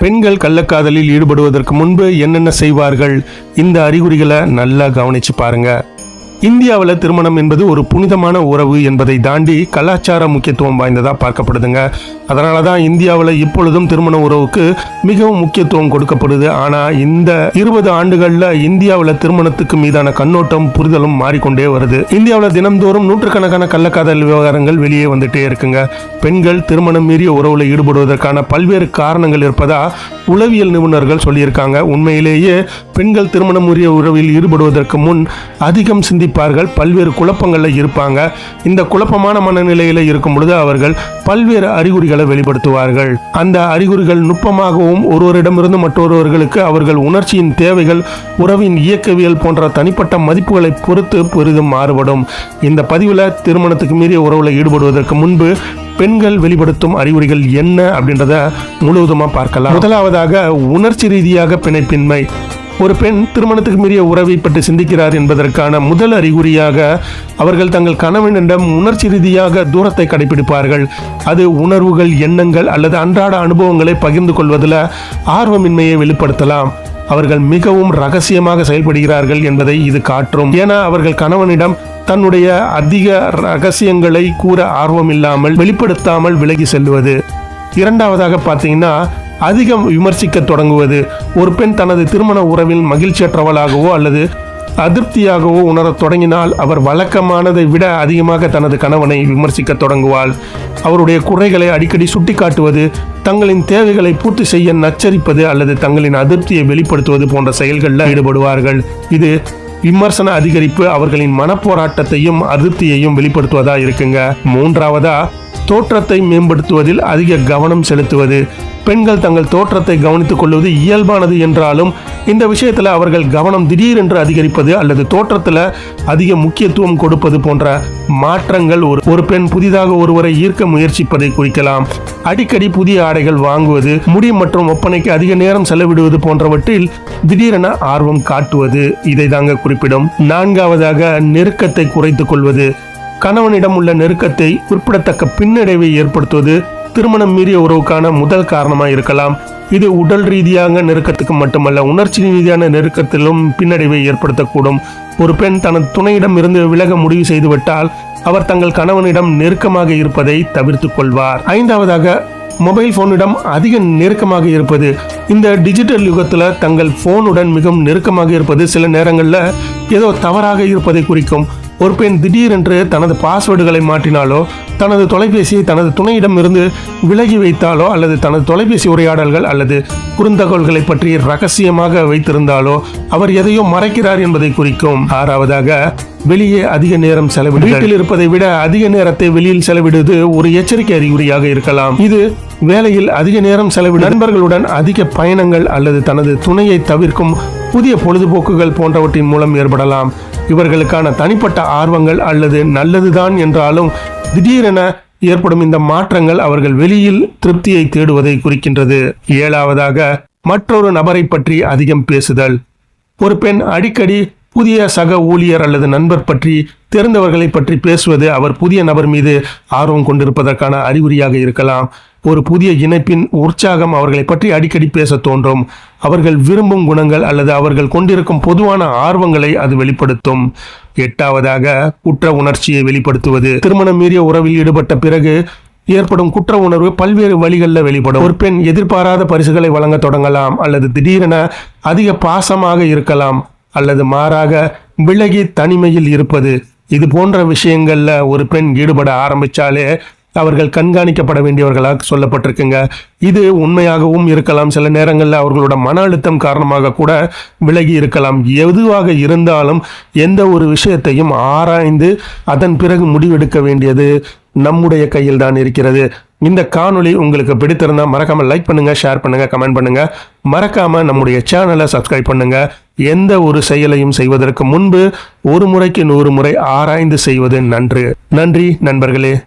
பெண்கள் கள்ளக்காதலில் ஈடுபடுவதற்கு முன்பு என்னென்ன செய்வார்கள்? இந்த அறிகுறிகளை நல்லா கவனிச்சு பாருங்க. இந்தியாவில் திருமணம் என்பது ஒரு புனிதமான உறவு என்பதை தாண்டி கலாச்சார முக்கியத்துவம் வாய்ந்ததாக பார்க்கப்படுதுங்க. அதனால தான் இந்தியாவில் இப்பொழுதும் திருமண உறவுக்கு மிகவும் முக்கியத்துவம் கொடுக்கப்படுது. ஆனால் இந்த இருபது ஆண்டுகளில் இந்தியாவில் திருமணத்துக்கு மீதான கண்ணோட்டம் புரிதலும் மாறிக்கொண்டே வருது. இந்தியாவில் தினம்தோறும் நூற்றுக்கணக்கான கள்ளக்காதல் விவகாரங்கள் வெளியே வந்துட்டே இருக்குங்க. பெண்கள் திருமணம் மீறிய உறவில் ஈடுபடுவதற்கான பல்வேறு காரணங்கள் இருப்பதா உளவியல் நிபுணர்கள் சொல்லியிருக்காங்க. உண்மையிலேயே பெண்கள் திருமணம் உரிய உறவில் ஈடுபடுவதற்கு முன் அதிகம் சிந்திப்பார்கள். பல்வேறு குழப்பங்களில் இருப்பாங்க. இந்த குழப்பமான மனநிலையில் இருக்கும் பொழுது அவர்கள் பல்வேறு அறிகுறிகளை வெளிப்படுத்துவார்கள். அந்த அறிகுறிகள் நுட்பமாகவும் ஒருவரிடமிருந்து மற்றொருவர்களுக்கு அவர்கள் உணர்ச்சியின் தேவைகள் உறவின் இயக்கவியல் போன்ற தனிப்பட்ட மதிப்புகளை பொறுத்து பெரிதும் மாறுபடும். இந்த பதிவில் திருமணத்துக்கு மீறிய உறவில் ஈடுபடுவதற்கு முன்பு பெண்கள் வெளிப்படுத்தும் அறிகுறிகள் என்ன அப்படின்றத முழுவதுமாக பார்க்கலாம். முதலாவதாக உணர்ச்சி ரீதியாக பிணைப்பின்மை. ஒரு பெண் திருமணத்துக்கு மீறிய உறவை பற்றி சிந்திக்கிறார் என்பதற்கான முதல் அறிகுறியாக அவர்கள் தங்கள் கணவனிடம் உணர்ச்சி ரீதியாக தூரத்தை கடைபிடிப்பார்கள். அது உணர்வுகள் எண்ணங்கள் அல்லது அன்றாட அனுபவங்களை பகிர்ந்து கொள்வதில் ஆர்வமின்மையை வெளிப்படுத்தலாம். அவர்கள் மிகவும் ரகசியமாக செயல்படுகிறார்கள் என்பதை இது காட்டும். ஏன்னா அவர்கள் கணவனிடம் தன்னுடைய அதிக ரகசியங்களை கூற ஆர்வம் இல்லாமல் வெளிப்படுத்தாமல் விலகி செல்வது. இரண்டாவதாக பார்த்தீங்கன்னா அதிகம் விமர்சிக்க தொடங்குவது ஒரு பெண் தனது திருமண உறவில் மகிழ்ச்சியற்றவளாகவோ அல்லது அதிருப்தியாகவோ உணரத் தொடங்கினால் அவர் வழக்கமானதை விட அதிகமாக தனது கணவனை விமர்சிக்க தொடங்குவாள். அவருடைய குறைகளை அடிக்கடி சுட்டிக்காட்டுவது தங்களின் தேவைகளை பூர்த்தி செய்ய நச்சரிப்பது அல்லது தங்களின் அதிருப்தியை வெளிப்படுத்துவது போன்ற செயல்களில் ஈடுபடுவார்கள். இது விமர்சன அதிகரிப்பு அவர்களின் மனப்போராட்டத்தையும் அதிருப்தியையும் வெளிப்படுத்துவதா இருக்குங்க. மூன்றாவதா தோற்றத்தை மேம்படுத்துவதில் அதிக கவனம் செலுத்துவது. பெண்கள் தங்கள் தோற்றத்தை கவனித்துக் கொள்வது இயல்பானது என்றாலும் இந்த விஷயத்தில் அவர்கள் கவனம் திடீரென்று அதிகரிப்பது அல்லது தோற்றத்தில் அதிக முக்கியத்துவம் கொடுப்பது போன்ற மாற்றங்கள் ஒரு ஒரு பெண் புதிதாக ஒருவரை ஈர்க்க முயற்சிப்பதை குறிக்கலாம். அடிக்கடி புதிய ஆடைகள் வாங்குவது முடி மற்றும் ஒப்பனைக்கு அதிக நேரம் செலவிடுவது போன்றவற்றில் திடீரென ஆர்வம் காட்டுவது இதை தாங்க குறிப்பிடும். நான்காவதாக நெருக்கத்தை குறைத்துக் கொள்வது. கணவனிடம் உள்ள நெருக்கத்தை குறிப்பிடத்தக்க பின்னடைவை ஏற்படுத்துவது திருமணம் மீறிய உறவுக்கான முதல் காரணமாக இருக்கலாம். இது உடல் ரீதியாக நெருக்கத்துக்கு மட்டுமல்ல உணர்ச்சி ரீதியான நெருக்கத்திலும் பின்னடைவை ஏற்படுத்தக்கூடும். ஒரு பெண் தனது துணையிடம் இருந்து விலக முடிவு செய்துவிட்டால் அவர் தங்கள் கணவனிடம் நெருக்கமாக இருப்பதை தவிர்த்துக் கொள்வார். ஐந்தாவதாக மொபைல் ஃபோனிடம் அதிக நெருக்கமாக இருப்பது. இந்த டிஜிட்டல் யுகத்தில் தங்கள் ஃபோனுடன் மிகவும் நெருக்கமாக இருப்பது சில நேரங்களில் ஏதோ தவறாக இருப்பதை குறிக்கும். ஒரு பெண் திடீரென்று தனது பாஸ்வேர்டுகளை மாற்றினாலோ தனது தொலைபேசியை தனது துணையிடம் இருந்து விலகி வைத்தாலோ அல்லது தனது தொலைபேசி உரையாடல்கள் அல்லது குறுந்தகவல்களை பற்றி ரகசியமாக வைத்திருந்தாலோ அவர் எதையோ மறைக்கிறார் என்பதை குறிக்கும். ஆறாவதாக வெளியே அதிக நேரம் செலவிடு வீட்டில் இருப்பதை விட அதிக நேரத்தை வெளியில் செலவிடுவது ஒரு எச்சரிக்கை அறிகுறியாக இருக்கலாம். இது வேலையில் அதிக நேரம் செலவிடு நண்பர்களுடன் அதிக பயணங்கள் அல்லது தனது துணையை தவிர்க்கும் புதிய பொழுதுபோக்குகள் போன்றவற்றின் மூலம் ஏற்படலாம். இவர்களுக்கான தனிப்பட்ட ஆர்வங்கள் அல்லது நல்லதுதான் என்றாலும் திடீரென ஏற்படும் இந்த மாற்றங்கள் அவர்கள் வெளியில் திருப்தியை தேடுவதை குறிக்கின்றது. ஏழாவதாக மற்றொரு நபரை பற்றி அதிகம் பேசுதல். ஒரு பெண் அடிக்கடி புதிய சக ஊழியர் அல்லது நண்பர் பற்றி தெரிந்தவர்களை பற்றி பேசுவது அவர் புதிய நபர் மீது ஆர்வம் கொண்டிருப்பதற்கான அறிகுறியாக இருக்கலாம். ஒரு புதிய இணைப்பின் உற்சாகம் அவர்களை பற்றி அடிக்கடி பேச தோன்றும். அவர்கள் விரும்பும் குணங்கள் அல்லது அவர்கள் கொண்டிருக்கும் பொதுவான ஆர்வங்களை அது வெளிப்படுத்தும். எட்டாவதாக குற்ற உணர்ச்சியை வெளிப்படுத்துவது. திருமணம் மீறிய உறவில் ஈடுபட்ட பிறகு ஏற்படும் குற்ற உணர்வு பல்வேறு வழிகளில் வெளிப்படும். ஒரு பெண் எதிர்பாராத பரிசுகளை வழங்க தொடங்கலாம் அல்லது திடீரென அதிக பாசமாக இருக்கலாம். அல்லது மாறாக விலகி தனிமையில் இருப்பது. இது போன்ற விஷயங்களில் ஒரு பெண் ஈடுபட ஆரம்பித்தாலே அவர்கள் கண்காணிக்கப்பட வேண்டியவர்களாக சொல்லப்பட்டிருக்குங்க. இது உண்மையாகவும் இருக்கலாம். சில நேரங்களில் அவர்களோட மன அழுத்தம் காரணமாக கூட விலகி இருக்கலாம். எதுவாக இருந்தாலும் எந்த ஒரு விஷயத்தையும் ஆராய்ந்து அதன் பிறகு முடிவெடுக்க வேண்டியது நம்முடைய கையில் தான் இருக்கிறது. இந்த காணொளி உங்களுக்கு பிடித்திருந்தால் மறக்காமல் லைக் பண்ணுங்கள் ஷேர் பண்ணுங்கள் கமெண்ட் பண்ணுங்கள் மறக்காமல் நம்முடைய சேனலை சப்ஸ்கிரைப் பண்ணுங்கள் எந்த ஒரு செயலையும் செய்வதற்கு முன்பு ஒரு முறைக்கு நூறு முறை ஆராய்ந்து செய்வது நன்று. நன்றி நண்பர்களே.